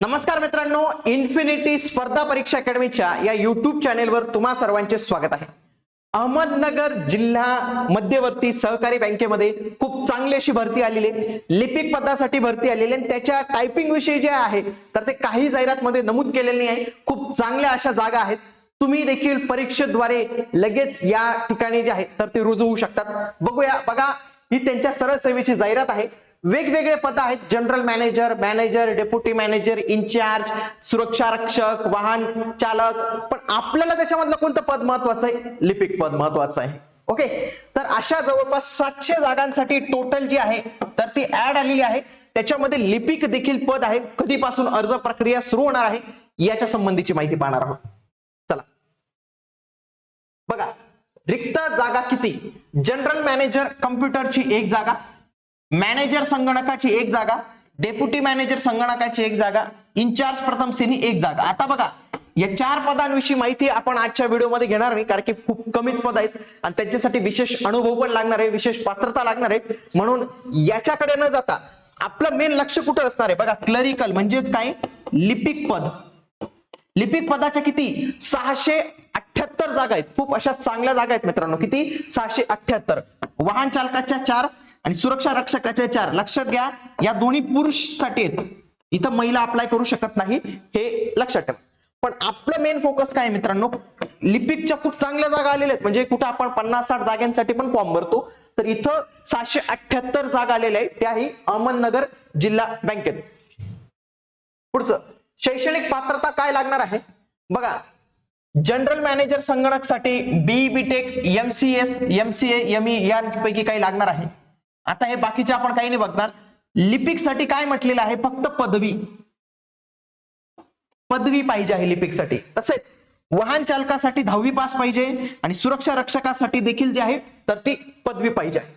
नमस्कार मित्रांनो इन्फिनिटी स्पर्धा परीक्षा अकॅडमीच्या या युट्यूब चॅनेलवर तुम्हा सर्वांचे स्वागत आहे. अहमदनगर जिल्हा मध्यवर्ती सहकारी बँकेमध्ये खूप चांगली अशी भरती आलेली आहे. लिपिक पदासाठी भरती आलेली आहे आणि त्याच्या टायपिंग विषयी जे आहे तर ते काही जाहिरातमध्ये नमूद केलेले नाही आहे. खूप चांगल्या अशा जागा आहेत. तुम्ही देखील परीक्षेद्वारे लगेच या ठिकाणी जे आहे तर ते रुजू होऊ शकतात. बघूया बघा ही त्यांच्या सरळ सेवेची जाहिरात आहे. वेगवेगळे पद आहेत. General manager manager deputy manager in charge सुरक्षा रक्षक वाहन चालक. पण आपल्याला त्याच्यामधलं कोणतं पद महत्वाचं आहे? लिपिक पद महत्वाचं आहे. ओके तर अशा जवळपास सातशे जागांसाठी टोटल जी आहे तर ती ऍड आलेली आहे. त्याच्यामध्ये लिपिक देखील पद आहे. कधीपासून अर्ज प्रक्रिया सुरू होणार आहे याच्या संबंधीची माहिती पाहणार आहोत. चला. बघा रिक्त जागा किती? जनरल मॅनेजर कम्प्युटरची एक जागा. मॅनेजर संगणकाची एक जागा डेप्युटी मॅनेजर संगणकाची एक जागा इन्चार्ज प्रथम सेनी एक जागा. आता बघा या चार पदांविषयी माहिती आपण आजच्या व्हिडिओमध्ये घेणार नाही कारण की खूप कमीच पद आहेत आणि त्यांच्यासाठी विशेष अनुभव पण लागणार आहे विशेष पात्रता लागणार आहे. म्हणून याच्याकडे न जाता आपलं मेन लक्ष कुठं असणार आहे? बघा क्लरिकल म्हणजेच काय? लिपिक पद. लिपिक पदाच्या किती? सहाशे अठ्याहत्तर जागा आहेत. खूप अशा चांगल्या जागा आहेत मित्रांनो. किती? सहाशे अठ्याहत्तर वाहन चालकाच्या चार आणि सुरक्षा रक्षकाचे चार लक्षात घ्या या दोन्ही पुरुषसाठी आहेत. इथं महिला अप्लाय करू शकत नाही हे लक्षात ठेवा. पण आपलं मेन फोकस काय मित्रांनो? लिपिकच्या खूप चांगल्या जागा आलेल्या आहेत. म्हणजे कुठं आपण पन्नास साठ जागांसाठी पण फॉर्म भरतो. तर इथं सहाशे अठ्याहत्तर जागा आलेल्या आहेत. त्याही अहमदनगर जिल्हा बँकेत. पुढचं शैक्षणिक पात्रता काय लागणार आहे? बघा general manager संगणकसाठी B B Tech MCS MCA ME M यांपैकी काही लागणार आहे. आता हे बाकीचे आपण काही नाही बघणार. लिपिकसाठी काय म्हटलेलं आहे? फक्त पदवी. पदवी पाहिजे आहे लिपिकसाठी तसेच वाहन चालकासाठी दहावी पास पाहिजे आणि सुरक्षा रक्षकासाठी देखील जे आहे तर ती पदवी पाहिजे आहे.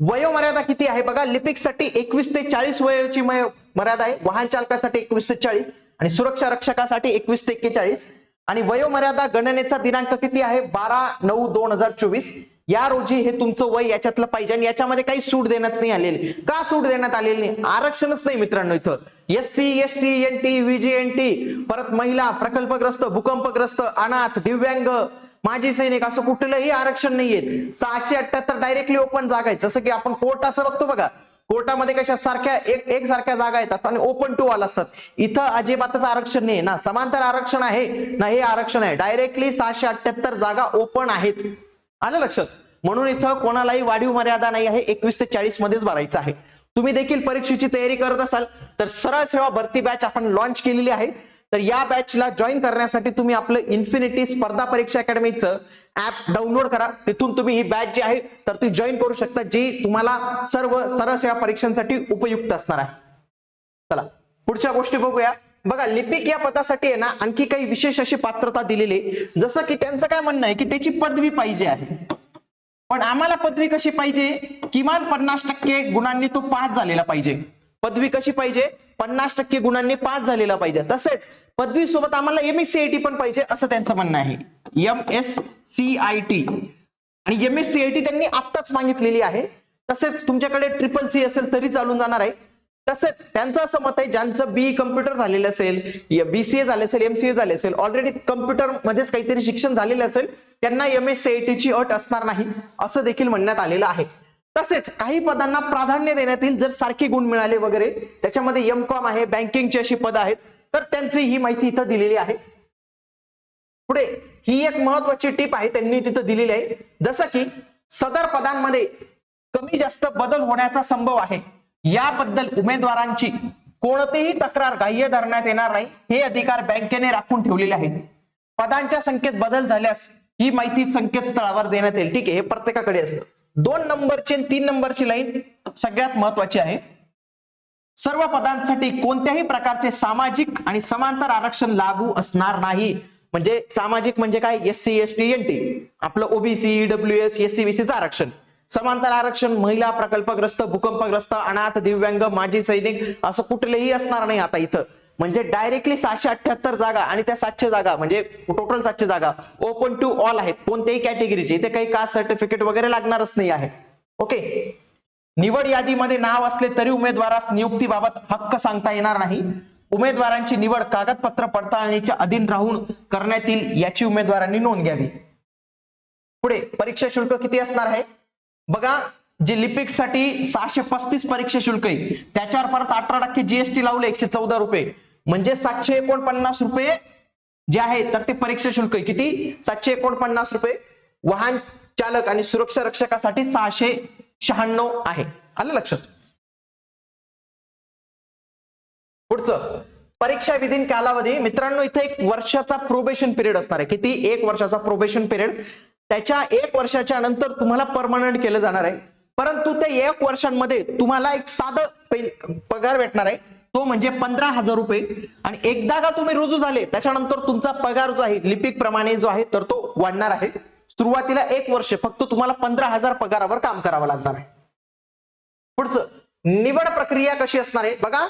वयोमर्यादा किती आहे बघा? लिपिकसाठी एकवीस ते चाळीस वयाची मर्यादा आहे. वाहन चालकासाठी एकवीस ते चाळीस आणि सुरक्षा रक्षकासाठी एकवीस ते एक्केचाळीस. आणि वयोमर्यादा गणनेचा दिनांक किती आहे? बारा नऊ दोन हजार चोवीस. या रोजी हे तुमचं वय याच्यातलं पाहिजे आणि याच्यामध्ये काही सूट देण्यात नाही आलेली. का सूट देण्यात आलेली नाही? आरक्षणच नाही मित्रांनो इथं. S C S T N T VJ N T. परत महिला प्रकल्पग्रस्त भूकंपग्रस्त अनाथ दिव्यांग माजी सैनिक असं कुठलंही आरक्षण नाहीये. सहाशे अठ्याहत्तर डायरेक्टली ओपन जागा आहेत. जसं की आपण कोर्टाचं बघतो बघा. कोर्टामध्ये कशा सारख्या एक एक सारख्या जागा येतात आणि ओपन टू ऑल असतात. इथं अजिबातच आरक्षण नाही ना. समांतर आरक्षण आहे ना हे आरक्षण आहे. डायरेक्टली सहाशे अठ्याहत्तर जागा ओपन आहेत. आलं लक्षात? म्हणून इथं कोणालाही वाढीव मर्यादा नाही आहे. एकवीस ते चाळीस मध्येच भरायचं आहे. तुम्ही देखील परीक्षेची तयारी करत असाल तर सरळ सेवा भरती बॅच आपण लॉन्च केलेली आहे. तर या बॅचला जॉईन करण्यासाठी तुम्ही आपलं इन्फिनिटी स्पर्धा परीक्षा अकॅडमीचं ऍप डाउनलोड करा. तिथून तुम्ही ही बॅच जी आहे तर ती जॉईन करू शकता जी तुम्हाला सर्व सरळ सेवा परीक्षांसाठी उपयुक्त असणार आहे. चला पुढच्या गोष्टी बघूया. बघा लिपिक या पदासाठी आहे ना आणखी काही विशेष अशी पात्रता दिलेली आहे. जसं की त्यांचं काय म्हणणं आहे की त्याची पदवी पाहिजे आहे. पण आम्हाला पदवी कशी पाहिजे? किमान पन्नास टक्के गुणांनी तो पास झालेला पाहिजे. पदवी कशी पाहिजे? पन्नास टक्के गुणांनी पास झालेला पाहिजे. तसेच पदवी सोबत आम्हाला M S C I T पण पाहिजे असं त्यांचं म्हणणं आहे. M S C I T आणि M S C I T त्यांनी आत्ताच मागितलेली आहे. तसेच तुमच्याकडे ट्रिपल सी असेल तरी चालून जाणार आहे. तसेच त्यांचं असं मत आहे ज्यांचं बी कम्प्युटर झालेलं असेल बीसीए झाले असेल एमसीए झाले असेल ऑलरेडी कम्प्युटर मध्येच काहीतरी शिक्षण झालेलं असेल त्यांना एम एस ची अट असणार नाही असं देखील म्हणण्यात आलेलं आहे. तसेच काही पदांना प्राधान्य देण्यात येईल जर सारखे गुण मिळाले वगैरे त्याच्यामध्ये एम कॉम आहे बँकिंगची अशी पद आहेत तर त्यांची ही माहिती इथं दिलेली आहे. पुढे ही एक महत्वाची टीप आहे त्यांनी तिथं दिलेली आहे. जसं की सदर पदांमध्ये कमी जास्त बदल होण्याचा संभव आहे. याबद्दल उमेदवारांची कोणतीही तक्रार ग्राह्य धरण्यात येणार नाही. हे अधिकार बँकेने राखून ठेवलेले आहेत. पदांच्या संख्येत बदल झाल्यास ही माहिती संकेतस्थळावर देण्यात येईल. ठीक आहे हे प्रत्येकाकडे असतं. दोन नंबरची आणि तीन नंबरची लाईन सगळ्यात महत्वाची आहे. सर्व पदांसाठी कोणत्याही प्रकारचे सामाजिक आणि समांतर आरक्षण लागू असणार नाही. म्हणजे सामाजिक म्हणजे काय? S C S T N T आपलं OBC W S S C बीसीचं आरक्षण. समांतर आरक्षण महिला प्रकल्पग्रस्त भूकंपग्रस्त अनाथ दिव्यांग माजी सैनिक असं कुठलेही असणार नाही आता इथं. म्हणजे डायरेक्टली सातशे अठ्याहत्तर जागा आणि त्या सातशे जागा म्हणजे टोटल सातशे जागा ओपन टू ऑल आहेत. कोणत्याही कॅटेगरीचे इथे काही कास्ट सर्टिफिकेट वगैरे लागणारच नाही आहे. ओके निवड यादीमध्ये नाव असले तरी उमेदवारास नियुक्तीबाबत हक्क सांगता येणार नाही. उमेदवारांची निवड कागदपत्र पडताळणीच्या अधीन राहून करण्यात येईल याची उमेदवारांनी नोंद घ्यावी. पुढे परीक्षा शुल्क किती असणार आहे? बघा जे लिपिक्ससाठी साठी सहाशे पस्तीस परीक्षा शुल्क आहे त्याच्यावर परत अठरा टक्के जीएसटी लावले एकशे चौदा रुपये. म्हणजे सातशे एकोणपन्नास रुपये जे आहे तर ते परीक्षा शुल्क आहे. किती? सातशे एकोणपन्नास रुपये. वाहन चालक आणि सुरक्षा रक्षकासाठी सहाशे शहाण्णव आहे. आलं लक्षात? पुढचं. परीक्षा विधीन कालावधी. मित्रांनो इथे एक वर्षाचा प्रोबेशन पिरियड असणार आहे. किती? एक वर्षाचा प्रोबेशन पिरियड त्याच्या एक वर्षाच्या नंतर तुम्हाला परमनंट केलं जाणार आहे. परंतु त्या एक वर्षांमध्ये तुम्हाला एक साधं पगार भेटणार आहे. तो म्हणजे पंधरा हजार रुपये. आणि एकदा का तुम्ही रुजू झाले त्याच्यानंतर तुमचा पगार जो आहे लिपिक प्रमाणे जो आहे तर तो वाढणार आहे. सुरुवातीला एक वर्ष फक्त तुम्हाला पंधरा हजार पगारावर काम करावं लागणार आहे. पुढचं निवड प्रक्रिया कशी असणार आहे? बघा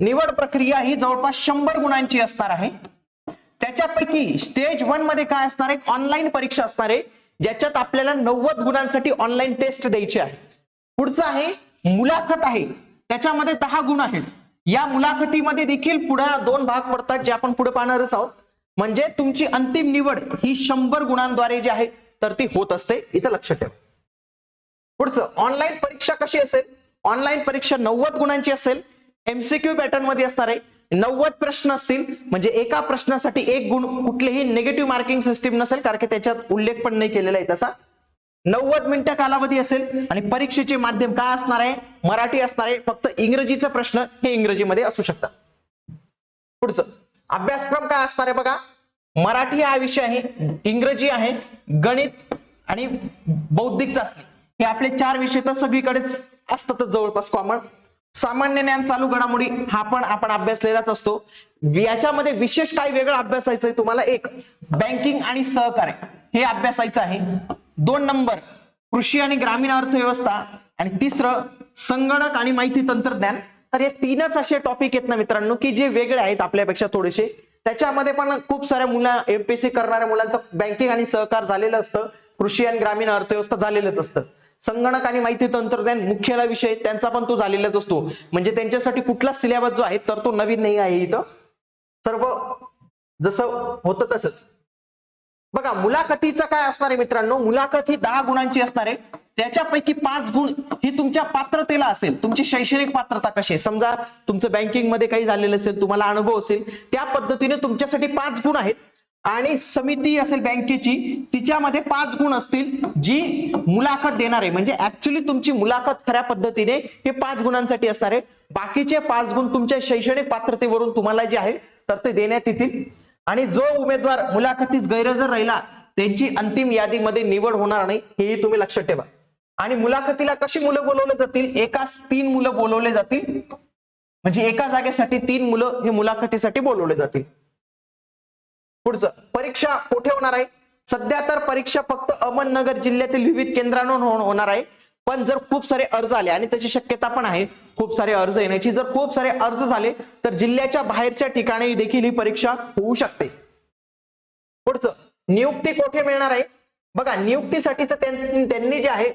निवड प्रक्रिया ही जवळपास शंभर गुणांची असणार आहे. त्याच्यापैकी स्टेज वनमध्ये काय असणार आहे? ऑनलाईन परीक्षा असणार आहे ज्याच्यात आपल्याला नव्वद गुणांसाठी ऑनलाईन टेस्ट द्यायची आहे. पुढचं आहे मुलाखत आहे. त्याच्यामध्ये दहा गुण आहेत. या मुलाखतीमध्ये देखील पुढे दोन भाग पडतात जे आपण पुढे पाहणारच आहोत. म्हणजे तुमची अंतिम निवड ही शंभर गुणांद्वारे जी आहे तर ती होत असते. इथं लक्ष ठेवा. पुढचं ऑनलाईन परीक्षा कशी असेल? ऑनलाईन परीक्षा नव्वद गुणांची असेल. एमसीक्यू पॅटर्नमध्ये असणार आहे. नव्वद प्रश्न असतील म्हणजे एका प्रश्नासाठी एक गुण कुठलेही निगेटिव्ह मार्किंग सिस्टीम नसेल कारण की त्याच्यात उल्लेख पण नाही केलेला आहे तसा. नव्वद मिनिटं कालावधी असेल आणि परीक्षेचे माध्यम काय असणार आहे? मराठी असणार आहे. फक्त इंग्रजीचा प्रश्न हे इंग्रजीमध्ये असू शकतात. पुढचं. अभ्यासक्रम काय असणार आहे बघा? मराठी हा विषय आहे इंग्रजी आहे गणित आणि बौद्धिक चाचणी. हे आपले चार विषय तर सगळीकडेच असतातच जवळपास कॉमन सामान्य ज्ञान चालू घडामोडी हा पण आपण अभ्यासलेलाच असतो. याच्यामध्ये विशेष काय वेगळं अभ्यासायचं आहे तुम्हाला एक बँकिंग आणि सहकार्य. हे अभ्यासायचं आहे. दोन नंबर कृषी आणि ग्रामीण अर्थव्यवस्था. आणि तिसरं संगणक आणि माहिती तंत्रज्ञान. तर हे तीनच असे टॉपिक आहेत ना मित्रांनो की जे वेगळे आहेत आपल्यापेक्षा थोडेसे. त्याच्यामध्ये पण खूप साऱ्या मुला एमपीएससी करणाऱ्या मुलांचं बँकिंग आणि सहकार झालेलं असतं. कृषी आणि ग्रामीण अर्थव्यवस्था झालेलंच असतं. संगणक आणि माहिती तंत्रज्ञान मुख्याला विषय त्यांचा पण तो झालेलाच असतो. म्हणजे त्यांच्यासाठी कुठला सिलेबस जो आहे तर तो नवीन नाही आहे इथं. सर्व जसं होतं तसंच. बघा मुलाखतीचं काय असणार आहे मित्रांनो? मुलाखत ही दहा गुणांची असणार आहे. त्याच्यापैकी पाच गुण ही तुमच्या पात्रतेला असेल. तुमची शैक्षणिक पात्रता कशी आहे? समजा तुमचं बँकिंगमध्ये काही झालेलं असेल तुम्हाला अनुभव असेल त्या पद्धतीने तुमच्यासाठी पाच गुण आहेत. आणि समिती असेल बँकेची तिच्यामध्ये पाच गुण असतील जी मुलाखत देणार. आहे म्हणजे ऍक्च्युली तुमची मुलाखत खऱ्या पद्धतीने हे पाच गुणांसाठी असणार आहे. बाकीचे पाच गुण तुमच्या शैक्षणिक पात्रतेवरून तुम्हाला जे आहे तर ते देण्यात येतील. आणि जो उमेदवार मुलाखतीस गैरहजर राहिला त्यांची अंतिम यादीमध्ये निवड होणार नाही हेही तुम्ही लक्षात ठेवा. आणि मुलाखतीला कशी मुलं बोलवले जातील? एकाच तीन मुलं बोलवले जातील. म्हणजे एका जागेसाठी तीन मुलं हे मुलाखतीसाठी बोलवले जातील. पुढचं परीक्षा कुठे होणार आहे? सध्या तर परीक्षा फक्त अहमदनगर जिल्ह्यातील विविध केंद्रांवर हो-, होणार आहे. पण जर खूप सारे अर्ज आले आणि त्याची शक्यता पण आहे खूप सारे अर्ज येण्याची जर खूप सारे अर्ज झाले तर जिल्ह्याच्या बाहेरच्या ठिकाणी देखील ही परीक्षा होऊ शकते. पुढचं नियुक्ती कोठे मिळणार आहे? बघा नियुक्तीसाठीच त्यांनी जे आहे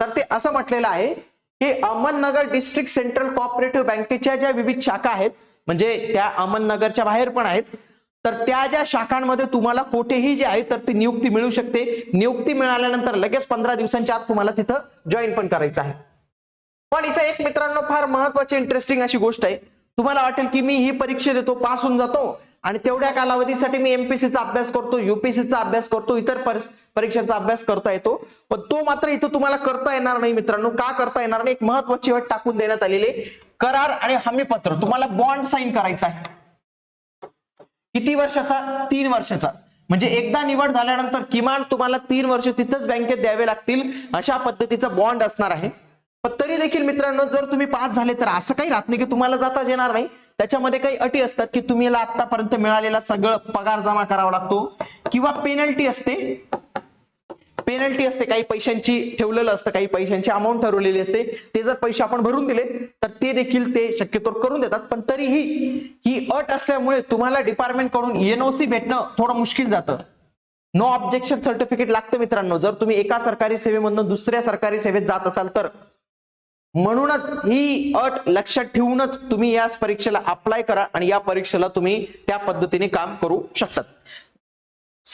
तर ते असं म्हटलेलं आहे की अहमदनगर डिस्ट्रिक्ट सेंट्रल कॉपरेटिव्ह बँकेच्या ज्या विविध शाखा आहेत म्हणजे त्या अहमदनगरच्या बाहेर पण आहेत तर त्या ज्या शाखांमध्ये तुम्हाला कुठेही जे आहे तर ती नियुक्ती मिळू शकते. नियुक्ती मिळाल्यानंतर लगेच पंधरा दिवसांच्या आत तुम्हाला तिथं जॉईन पण करायचं आहे. पण इथं एक मित्रांनो फार महत्वाची इंटरेस्टिंग अशी गोष्ट आहे. तुम्हाला वाटेल की मी ही परीक्षा देतो पास होऊन जातो. आणि तेवढ्या कालावधीसाठी मी एमपीसीचा अभ्यास करतो युपीसीचा अभ्यास करतो इतर परीक्षांचा अभ्यास करता येतो. पण तो मात्र इथं तुम्हाला करता येणार नाही मित्रांनो. का करता येणार नाही? एक महत्वाची अट टाकून देण्यात आलेली आहे. करार आणि हमीपत्र. तुम्हाला बॉन्ड साईन करायचा आहे. किती वर्षाचा? तीन वर्षाचा. म्हणजे एकदा निवड झाल्यानंतर किमान तुम्हाला तीन वर्ष तिथंच बँकेत द्यावे लागतील. अशा पद्धतीचा बॉन्ड असणार आहे. पण तरी देखील मित्रांनो जर तुम्ही पास झाले तर असं काही राहत नाही की तुम्हाला जाताच येणार नाही. त्याच्यामध्ये काही अटी असतात की तुम्ही आतापर्यंत मिळालेला सगळं पगार जमा करावा लागतो किंवा पेनल्टी असते. पेनल्टी असते काही पैशांची ठेवलेलं असतं काही पैशांची अमाऊंट ठरवलेली असते ते जर पैसे आपण भरून दिले तर ते देखील ते शक्यतो करून देतात. पण तरीही ही अट असल्यामुळे तुम्हाला डिपार्टमेंटकडून एनओसी भेटणं थोडं मुश्किल जातं. नो ऑब्जेक्शन सर्टिफिकेट लागतं मित्रांनो. जर तुम्ही एका सरकारी सेवेमधून दुसऱ्या सरकारी सेवेत जात असाल तर. म्हणूनच ही अट लक्षात ठेवूनच तुम्ही या परीक्षेला अप्लाय करा आणि या परीक्षेला तुम्ही त्या पद्धतीने काम करू शकतात.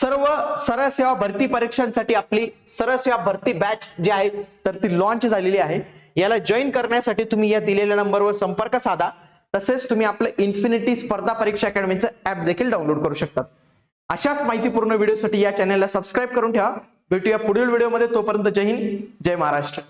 सर्व सरळ सेवा भरती परीक्षांसाठी आपली सरळ सेवा भरती बॅच जी आहे तर ती लॉन्च झालेली आहे. याला जॉईन करण्यासाठी तुम्ही या दिलेल्या नंबरवर संपर्क साधा. तसेच तुम्ही आपलं इन्फिनिटी स्पर्धा परीक्षा अकॅडमीचं ऍप देखील डाउनलोड करू शकतात. अशाच माहितीपूर्ण व्हिडिओसाठी या चॅनलला सबस्क्राईब करून ठेवा. भेटूया पुढील व्हिडिओमध्ये तोपर्यंत जय हिंद जय महाराष्ट्र.